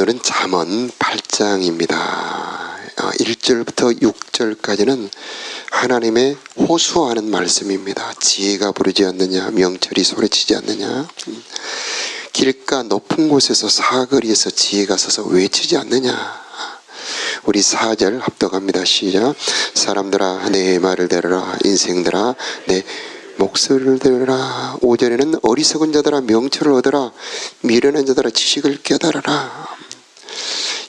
오늘은 잠언 8장입니다. 1절부터 6절까지는 하나님의 호소하는 말씀입니다. 지혜가 부르지 않느냐, 명철이 소리치지 않느냐, 음, 길가 높은 곳에서 사거리에서 지혜가 서서 외치지 않느냐. 우리 4절 합독합니다. 시작. 사람들아 내 말을 들으라 인생들아 내 목소리를 들으라 5절에는 어리석은 자들아 명철을 얻으라 미련한 자들아 지식을 깨달아라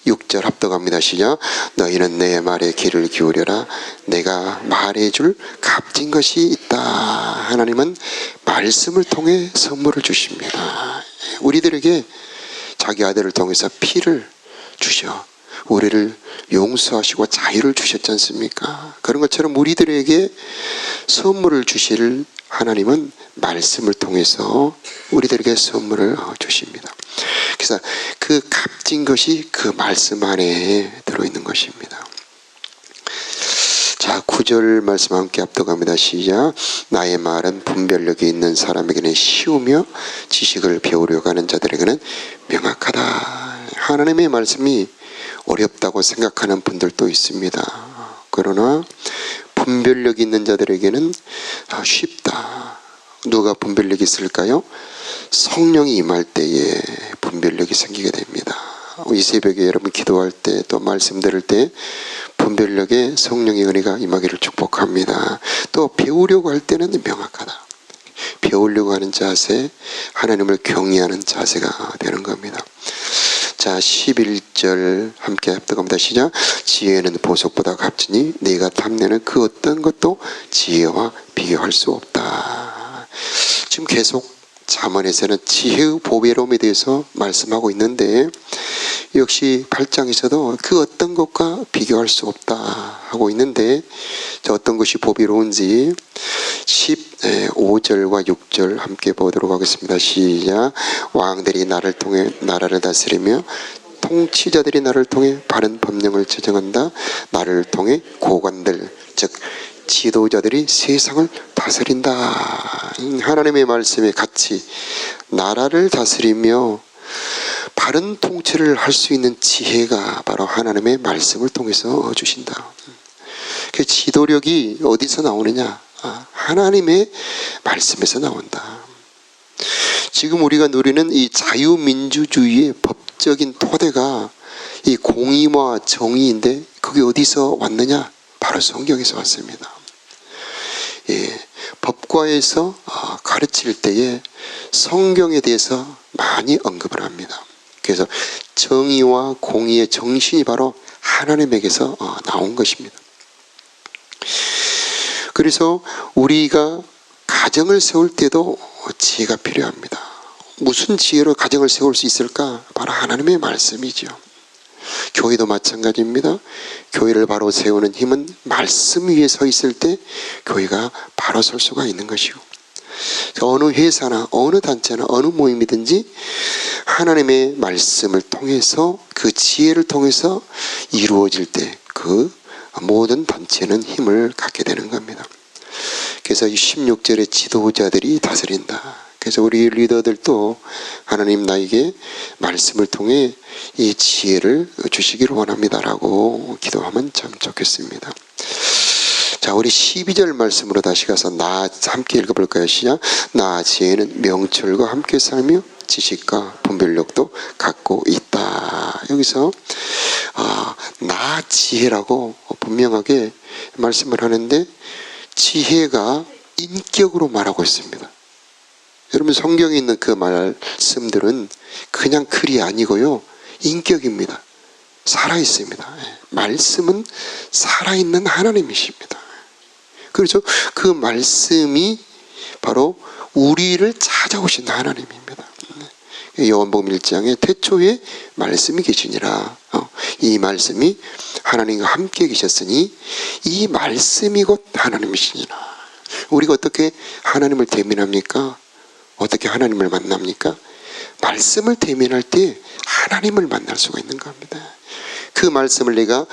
6절 합독합니다. 시작. 너희는 내 말에 귀를 기울여라. 내가 말해줄 값진 것이 있다. 하나님은 말씀을 통해 선물을 주십니다. 우리들에게 자기 아들을 통해서 피를 주셔. 우리를 용서하시고 자유를 주셨지 않습니까? 그런 것처럼 우리들에게 선물을 주실 하나님은 말씀을 통해서 우리들에게 선물을 주십니다. 그래서 그 값진 것이 그 말씀 안에 들어있는 것입니다. 자, 9절 말씀 함께 합독합니다. 시작. 나의 말은 분별력이 있는 사람에게는 쉬우며 지식을 배우려고 하는 자들에게는 명확하다. 하나님의 말씀이 어렵다고 생각하는 분들도 있습니다. 그러나 분별력 있는 자들에게는 쉽다. 누가 분별력이 있을까요? 성령이 임할 때에 분별력이 생기게 됩니다. 이 새벽에 여러분 기도할 때 또 말씀 들을 때 분별력에 성령의 은혜가 임하기를 축복합니다. 또 배우려고 할 때는 명확하다. 배우려고 하는 자세, 하나님을 경외하는 자세가 되는 겁니다. 자, 11절 함께 합독합니다. 시작. 지혜는 보석보다 값지니 네가 탐내는 그 어떤 것도 지혜와 비교할 수 없다. 지금 계속 자문에서는 지혜의 보배로움에 대해서 말씀하고 있는데 역시 8장에서도 그 어떤 것과 비교할 수 없다 하고 있는데 저 어떤 것이 보배로운지 15절과 6절 함께 보도록 하겠습니다. 시작. 왕들이 나를 통해 나라를 다스리며 통치자들이 나를 통해 바른 법령을 제정한다. 나를 통해 고관들 즉 지도자들이 세상을 다스린다. 하나님의 말씀에 같이 나라를 다스리며 바른 통치를 할 수 있는 지혜가 바로 하나님의 말씀을 통해서 주신다. 그 지도력이 어디서 나오느냐? 아, 하나님의 말씀에서 나온다. 지금 우리가 누리는 이 자유민주주의의 법적인 토대가 이 공의와 정의인데 그게 어디서 왔느냐? 바로 성경에서 왔습니다. 예, 법과에서 어, 가르칠 때에 성경에 대해서 많이 언급을 합니다. 그래서 정의와 공의의 정신이 바로 하나님에게서 어, 나온 것입니다. 그래서 우리가 가정을 세울 때도 지혜가 필요합니다. 무슨 지혜로 가정을 세울 수 있을까? 바로 하나님의 말씀이죠. 교회도 마찬가지입니다. 교회를 바로 세우는 힘은 말씀 위에 서 있을 때 교회가 바로 설 수가 있는 것이고 어느 회사나 어느 단체나 어느 모임이든지 하나님의 말씀을 통해서 그 지혜를 통해서 이루어질 때 그 모든 단체는 힘을 갖게 되는 겁니다. 그래서 16절에 지도자들이 다스린다. 그래서 우리 리더들도 하나님 나에게 말씀을 통해 이 지혜를 주시기를 원합니다라고 기도하면 참 좋겠습니다. 자, 우리 12절 말씀으로 다시 가서 나 함께 읽어볼까요? 시작. 나 지혜는 명철과 함께 살며 지식과 분별력도 갖고 있다. 여기서 아, 나 지혜라고 분명하게 말씀을 하는데 지혜가 인격으로 말하고 있습니다. 여러분 성경에 있는 그 말씀들은 그냥 글이 아니고요. 인격입니다. 살아 있습니다. 예. 말씀은 살아 있는 하나님이십니다. 그렇죠? 그 말씀이 바로 우리를 찾아오신 하나님입니다. 예. 요한복음 1장에 태초에 말씀이 계시니라. 어, 이 말씀이 하나님과 함께 계셨으니 이 말씀이 곧 하나님이시니라. 우리가 어떻게 하나님을 대면합니까? 어떻게 하나님을 만납니까? 말씀을 대면할 때 하나님을 만날 수가 있는 겁니다. 그 말씀을 내가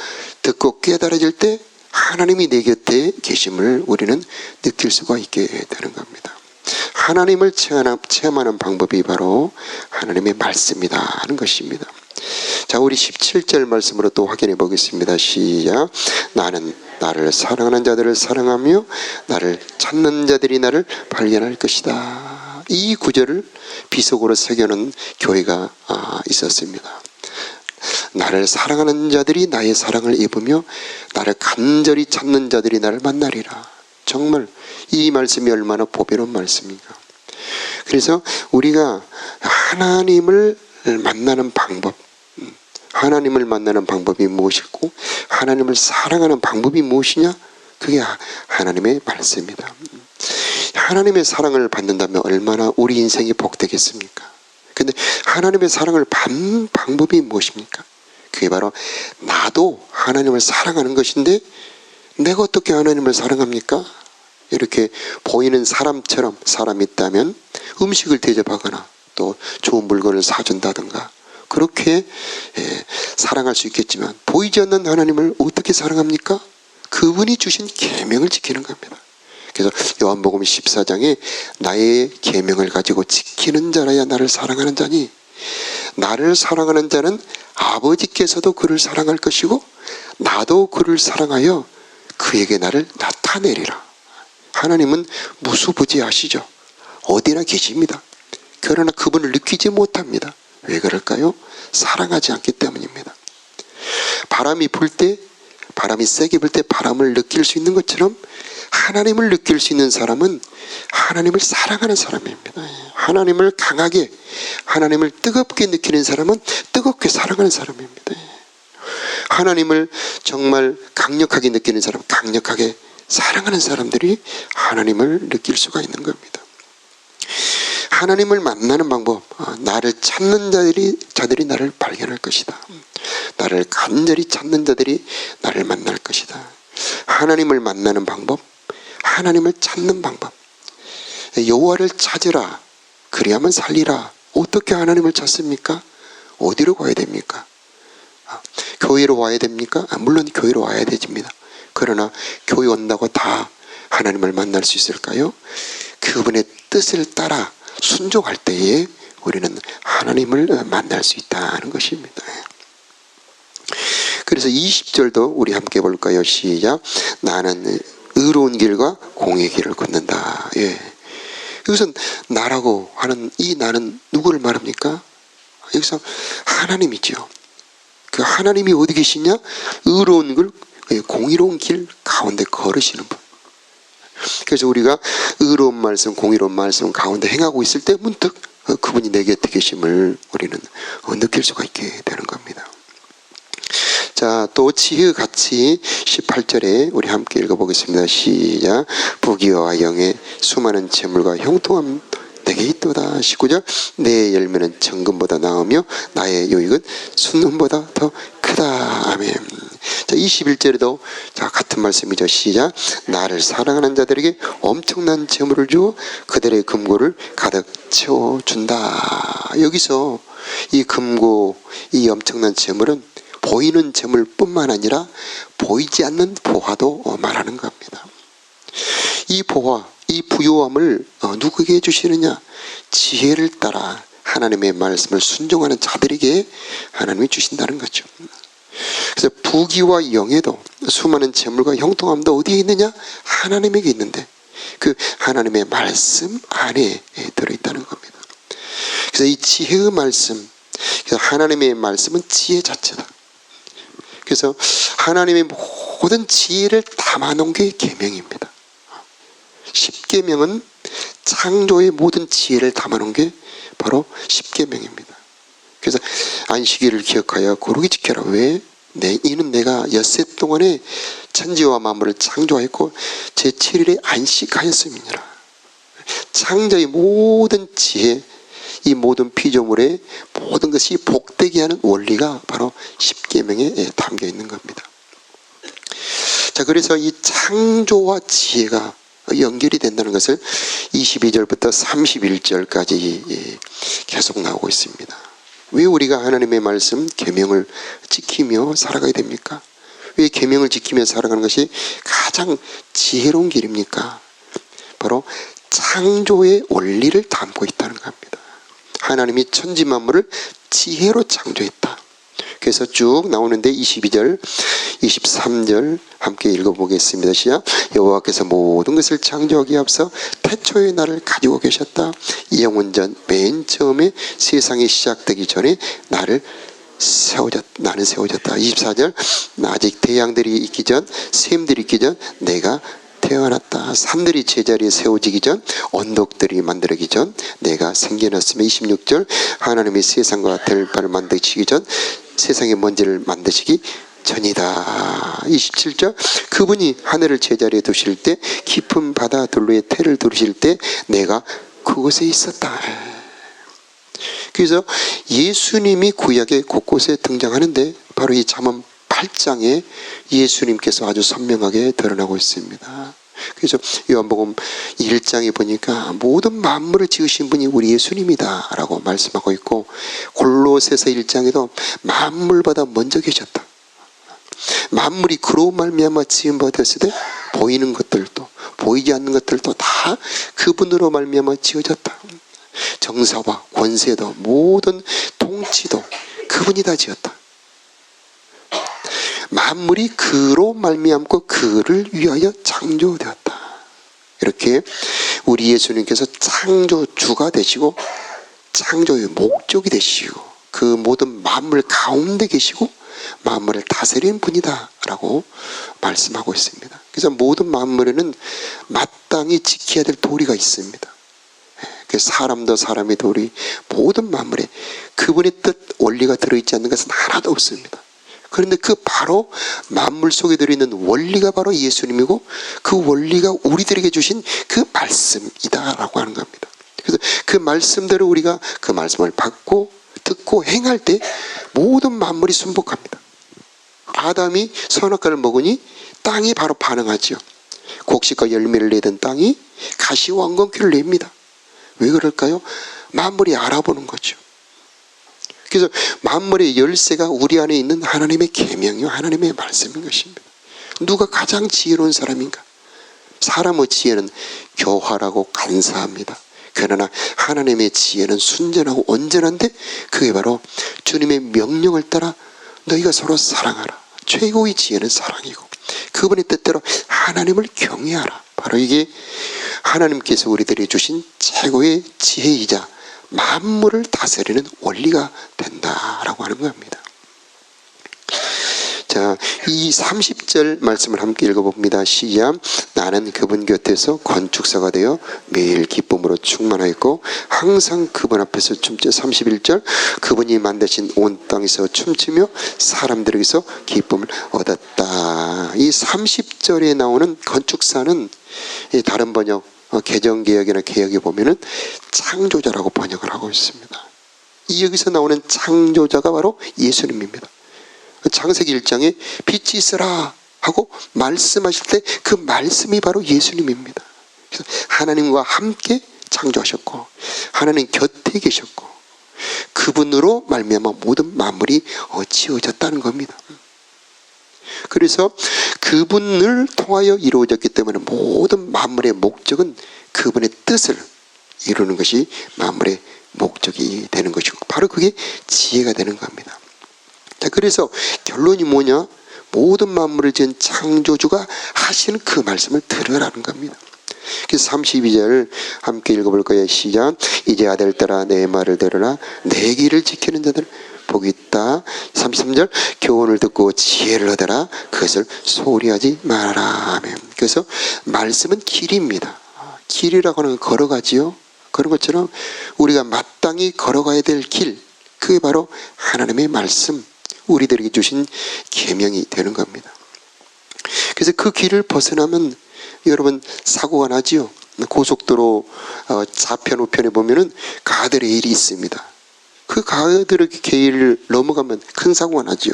듣고 깨달아질 때 하나님이 내 곁에 계심을 우리는 느낄 수가 있게 되는 겁니다. 하나님을 체험하는 방법이 바로 하나님의 말씀이다 하는 것입니다. 자, 우리 17절 말씀으로 또 확인해 보겠습니다. 시작. 나는 나를 사랑하는 자들을 사랑하며 나를 찾는 자들이 나를 발견할 것이다. 이 구절을 비속으로 새겨놓은 교회가 아, 있었습니다. 나를 사랑하는 자들이 나의 사랑을 입으며 나를 간절히 찾는 자들이 나를 만나리라. 정말 이 말씀이 얼마나 보배로운 말씀인가. 그래서 우리가 하나님을 만나는 방법, 음, 하나님을 만나는 방법이 무엇이고 하나님을 사랑하는 방법이 무엇이냐? 그게 하- 하나님의 말씀입니다. 음, 하나님의 사랑을 받는다면 얼마나 우리 인생이 복되겠습니까? 근데 하나님의 사랑을 받는 방법이 무엇입니까? 그게 바로 나도 하나님을 사랑하는 것인데 내가 어떻게 하나님을 사랑합니까? 이렇게 보이는 사람처럼 사람이 있다면 음식을 대접하거나 또 좋은 물건을 사준다든가 그렇게 예, 사랑할 수 있겠지만 보이지 않는 하나님을 어떻게 사랑합니까? 그분이 주신 계명을 지키는 겁니다. 그래서 요한복음 14장에 나의 계명을 가지고 지키는 자라야 나를 사랑하는 자니 나를 사랑하는 자는 아버지께서도 그를 사랑할 것이고 나도 그를 사랑하여 그에게 나를 나타내리라. 하나님은 무수부지하시죠. 어디나 계십니다. 그러나 그분을 느끼지 못합니다. 왜 그럴까요? 사랑하지 않기 때문입니다. 바람이 불 때, 바람이 세게 불 때 바람을 느낄 수 있는 것처럼 하나님을 느낄 수 있는 사람은 하나님을 사랑하는 사람입니다. 하나님을 강하게, 하나님을 뜨겁게 느끼는 사람은 뜨겁게 사랑하는 사람입니다. 하나님을 정말 강력하게 느끼는 사람, 강력하게 사랑하는 사람들이 하나님을 느낄 수가 있는 겁니다. 하나님을 만나는 방법, 어, 나를 찾는 자들이 자들이 나를 발견할 것이다. 나를 간절히 찾는 자들이 나를 만날 것이다. 하나님을 만나는 방법, 하나님을 찾는 방법. 여호와를 찾으라. 그리하면 살리라. 어떻게 하나님을 찾습니까? 어디로 가야 됩니까? 아, 교회로 와야 됩니까? 아, 물론 교회로 와야 되집니다. 그러나 교회 온다고 다 하나님을 만날 수 있을까요? 그분의 뜻을 따라 순종할 때에 우리는 하나님을 만날 수 있다는 것입니다. 그래서 20절도 우리 함께 볼까요? 시작. 나는 의로운 길과 공의 길을 걷는다. 예. 여기서 나라고 하는 이 나는 누구를 말합니까? 여기서 하나님이죠. 그 하나님이 어디 계시냐? 의로운 길, 예, 공의로운 길 가운데 걸으시는 분. 그래서 우리가 의로운 말씀, 공의로운 말씀 가운데 행하고 있을 때 문득 어, 그분이 내 곁에 계심을 우리는 어, 느낄 수가 있게 되는 겁니다. 자, 또 지혜 같이 18절에 우리 함께 읽어보겠습니다. 시작. 부귀와 영의 수많은 재물과 형통함 내게 있도다. 19절. 내 열매는 정금보다 나으며 나의 요익은 순금보다 더 크다. 아멘. 자, 21절에도 자, 같은 말씀이죠. 시작. 나를 사랑하는 자들에게 엄청난 재물을 주어 그들의 금고를 가득 채워 준다. 여기서 이 금고, 이 엄청난 재물은 보이는 재물뿐만 아니라 보이지 않는 보화도 어, 말하는 겁니다. 이 보화, 이 부요함을 어, 누구에게 주시느냐? 지혜를 따라 하나님의 말씀을 순종하는 자들에게 하나님이 주신다는 거죠. 그래서 부귀와 영예도 수많은 재물과 형통함도 어디에 있느냐? 하나님에게 있는데 그 하나님의 말씀 안에 들어있다는 겁니다. 그래서 이 지혜의 말씀, 그래서 하나님의 말씀은 지혜 자체다. 그래서 하나님의 모든 지혜를 담아놓은 게 계명입니다. 십계명은 창조의 모든 지혜를 담아놓은 게 바로 십계명입니다. 그래서 안식일을 기억하여 거룩히 지켜라. 왜? 내 이는 내가 엿새 동안에 천지와 만물을 창조하였고 제 7일에 안식하였음이니라. 창조의 모든 지혜, 이 모든 피조물의 모든 것이 복되게 하는 원리가 바로 십계명에 담겨 있는 겁니다. 자, 그래서 이 창조와 지혜가 연결이 된다는 것을 22절부터 31절까지 계속 나오고 있습니다. 왜 우리가 하나님의 말씀 계명을 지키며 살아가야 됩니까? 왜 계명을 지키며 살아가는 것이 가장 지혜로운 길입니까? 바로 창조의 원리를 담고 있다는 겁니다. 하나님이 천지 만물을 지혜로 창조했다. 그래서 쭉 나오는데 22절, 23절 함께 읽어보겠습니다. 시작. 여호와께서 모든 것을 창조하기 앞서 태초의 나를 가지고 계셨다. 영원 전 맨 처음에 세상이 시작되기 전에 나를 세워졌 나는 세워졌다. 24절 아직 태양들이 있기 전 샘들이 있기 전 내가 태어났다. 산들이 제자리에 세워지기 전 언덕들이 만들어지기 전 내가 생겨났으며 26절 하나님이 세상과 들바를 만드시기 전 세상의 먼지를 만드시기 전이다. 27절 그분이 하늘을 제자리에 두실 때 깊은 바다 둘로에 태를 두르실 때 내가 그곳에 있었다. 그래서 예수님이 구약의 곳곳에 등장하는데 바로 이 잠언 8장에 예수님께서 아주 선명하게 드러나고 있습니다. 그래서 요한복음 1장에 보니까 모든 만물을 지으신 분이 우리 예수님이다라고 말씀하고 있고 골로새서 1장에도 만물보다 먼저 계셨다. 만물이 그로 말미암아 지은 바 됐을 때 보이는 것들도 보이지 않는 것들도 다 그분으로 말미암아 지어졌다. 정사와 권세도 모든 통치도 그분이 다 지었다. 만물이 그로 말미암고 그를 위하여 창조되었다. 이렇게 우리 예수님께서 창조주가 되시고 창조의 목적이 되시고 그 모든 만물 가운데 계시고 만물을 다스리는 분이다라고 말씀하고 있습니다. 그래서 모든 만물에는 마땅히 지켜야 될 도리가 있습니다. 그 사람도 사람의 도리, 모든 만물에 그분의 뜻, 원리가 들어있지 않는 것은 하나도 없습니다. 그런데 그 바로 만물 속에 들어있는 원리가 바로 예수님이고 그 원리가 우리들에게 주신 그 말씀이다라고 하는 겁니다. 그래서 그 말씀대로 우리가 그 말씀을 받고 듣고 행할 때 모든 만물이 순복합니다. 아담이 선악과를 먹으니 땅이 바로 반응하지요. 곡식과 열매를 내던 땅이 엉겅퀴를 냅니다. 왜 그럴까요? 만물이 알아보는 거죠. 그래서 만물의 열쇠가 우리 안에 있는 하나님의 계명이요 하나님의 말씀인 것입니다. 누가 가장 지혜로운 사람인가? 사람의 지혜는 교활하고 간사합니다. 그러나 하나님의 지혜는 순전하고 온전한데 그게 바로 주님의 명령을 따라 너희가 서로 사랑하라. 최고의 지혜는 사랑이고 그분의 뜻대로 하나님을 경외하라. 바로 이게 하나님께서 우리들이 주신 최고의 지혜이자 만물을 다스리는 원리가 된다라고 하는 겁니다. 자, 이 30절 말씀을 함께 읽어봅니다. 시작. 나는 그분 곁에서 건축사가 되어 매일 기쁨으로 충만하였고 항상 그분 앞에서 춤춰 31절 그분이 만드신 온 땅에서 춤추며 사람들에게서 기쁨을 얻었다. 이 30절에 나오는 건축사는 이 다른 번역 어, 개정 개혁이나 개혁에 보면은 창조자라고 번역을 하고 있습니다. 이 여기서 나오는 창조자가 바로 예수님입니다. 창세기 1장에 빛이 있으라 하고 말씀하실 때 그 말씀이 바로 예수님입니다. 하나님과 함께 창조하셨고 하나님 곁에 계셨고 그분으로 말미암아 모든 만물이 지어졌다는 겁니다. 그래서 그분을 통하여 이루어졌기 때문에 모든 만물의 목적은 그분의 뜻을 이루는 것이 만물의 목적이 되는 것이고 바로 그게 지혜가 되는 겁니다. 자, 그래서 결론이 뭐냐? 모든 만물을 지은 창조주가 하시는 그 말씀을 들으라는 겁니다. 그래서 32절 함께 읽어볼 거예요. 시작. 이제 아들들아 내 말을 들으라. 내 길을 지키는 자들 복이 있다. 33절 교훈을 듣고 지혜를 얻어라. 그것을 소리하지 말아라. 아멘. 그래서 말씀은 길입니다. 길이라고 하는 건 걸어가지요. 그런 것처럼 우리가 마땅히 걸어가야 될 길, 그게 바로 하나님의 말씀, 우리들에게 주신 계명이 되는 겁니다. 그래서 그 길을 벗어나면 여러분 사고가 나지요. 고속도로 어, 좌편 우편에 보면은 가드레일이 있습니다. 그 가드레일 길을 넘어가면 큰 사고가 나지요.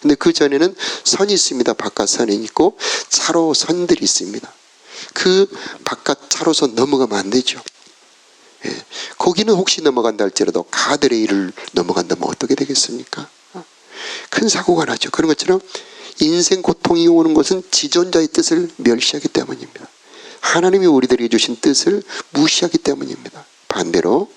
근데 그 전에는 선이 있습니다. 바깥 선이 있고 차로 선들이 있습니다. 그 바깥 차로선 넘어가면 안 되죠. 예. 거기는 혹시 넘어간다 할지라도 가드레일을 넘어간다면 어떻게 되겠습니까? 큰 사고가 나죠. 그런 것처럼 인생 고통이 오는 것은 지존자의 뜻을 멸시하기 때문입니다. 하나님이 우리들에게 주신 뜻을 무시하기 때문입니다. 반대로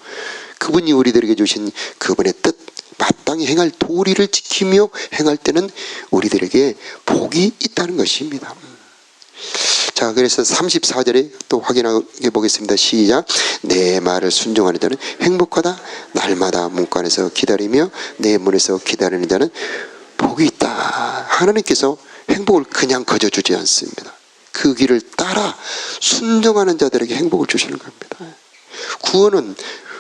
그분이 우리들에게 주신 그분의 뜻, 마땅히 행할 도리를 지키며 행할 때는 우리들에게 복이 있다는 것입니다. 자, 그래서 34절에 또 확인해 보겠습니다. 시작. 내 말을 순종하는 자는 행복하다. 날마다 문간에서 기다리며 내 문에서 기다리는 자는 복이 있다. 하나님께서 행복을 그냥 거저 주지 않습니다. 그 길을 따라 순종하는 자들에게 행복을 주시는 겁니다. 구원은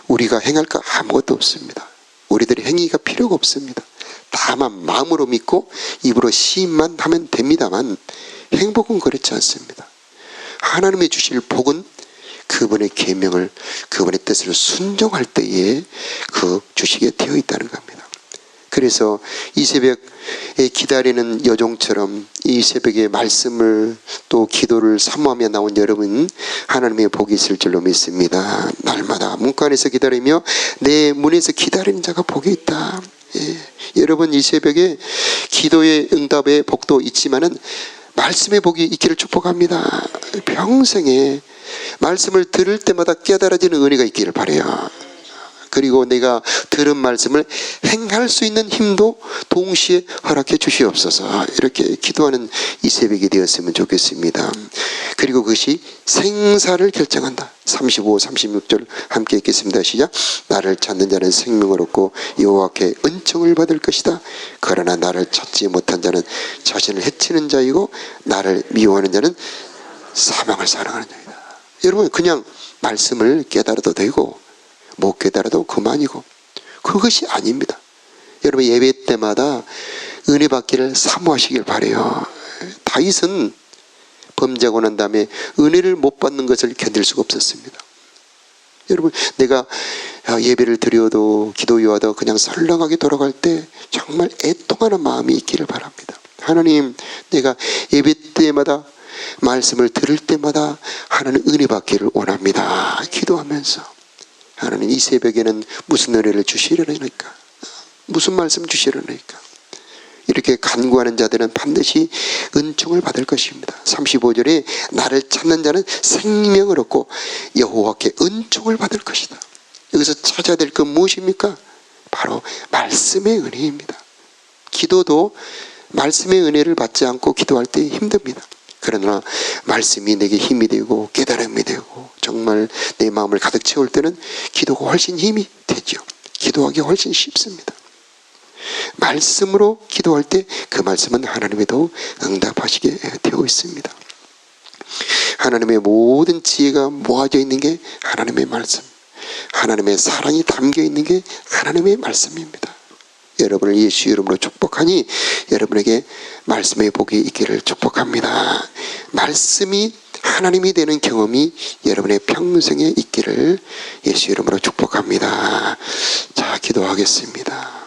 우리가 행할 거 아무것도 없습니다. 우리들이 행위가 필요가 없습니다. 다만 마음으로 믿고 입으로 시인만 하면 됩니다만 행복은 그렇지 않습니다. 하나님의 주실 복은 그분의 계명을 그분의 뜻을 순종할 때에 그 주시게 되어 있다는 겁니다. 그래서 이 새벽에 기다리는 여종처럼 이 새벽에 말씀을 또 기도를 사모하며 나온 여러분 하나님의 복이 있을 줄로 믿습니다. 날마다 문간에서 기다리며 내 문에서 기다리는 자가 복이 있다. 예. 여러분 이 새벽에 기도의 응답의 복도 있지만은 말씀의 복이 있기를 축복합니다. 평생에 말씀을 들을 때마다 깨달아지는 은혜가 있기를 바래요. 그리고 내가 들은 말씀을 행할 수 있는 힘도 동시에 허락해 주시옵소서. 이렇게 기도하는 이 새벽이 되었으면 좋겠습니다. 그리고 그것이 생사를 결정한다. 35, 36절 함께 읽겠습니다. 시작. 나를 찾는 자는 생명을 얻고 여호와께 은총을 받을 것이다. 그러나 나를 찾지 못한 자는 자신을 해치는 자이고 나를 미워하는 자는 사망을 사랑하는 자이다. 여러분 그냥 말씀을 깨달아도 되고 못 깨달아도 그만이고 그것이 아닙니다. 여러분 예배 때마다 은혜 받기를 사모하시길 바래요. 다윗은 범죄하고 난 다음에 은혜를 못 받는 것을 견딜 수가 없었습니다. 여러분 내가 예배를 드려도 기도 요하다 그냥 설렁하게 돌아갈 때 정말 애통하는 마음이 있기를 바랍니다. 하나님 내가 예배 때마다 말씀을 들을 때마다 하나님 은혜 받기를 원합니다. 기도하면서 하나님 이 새벽에는 무슨 은혜를 주시려니까 무슨 말씀 주시려니까 이렇게 간구하는 자들은 반드시 은총을 받을 것입니다. 35절에 나를 찾는 자는 생명을 얻고 여호와께 은총을 받을 것이다. 여기서 찾아야 될 건 무엇입니까? 바로 말씀의 은혜입니다. 기도도 말씀의 은혜를 받지 않고 기도할 때 힘듭니다. 그러나 말씀이 내게 힘이 되고 깨달음이 되고 정말 내 마음을 가득 채울 때는 기도가 훨씬 힘이 되죠. 기도하기 훨씬 쉽습니다. 말씀으로 기도할 때 그 말씀은 하나님에도 응답하시게 되어 있습니다. 하나님의 모든 지혜가 모아져 있는 게 하나님의 말씀. 하나님의 사랑이 담겨 있는 게 하나님의 말씀입니다. 여러분을 예수 이름으로 축복하니 여러분에게 말씀의 복이 있기를 축복합니다. 말씀이 하나님이 되는 경험이 여러분의 평생에 있기를 예수 이름으로 축복합니다. 자, 기도하겠습니다.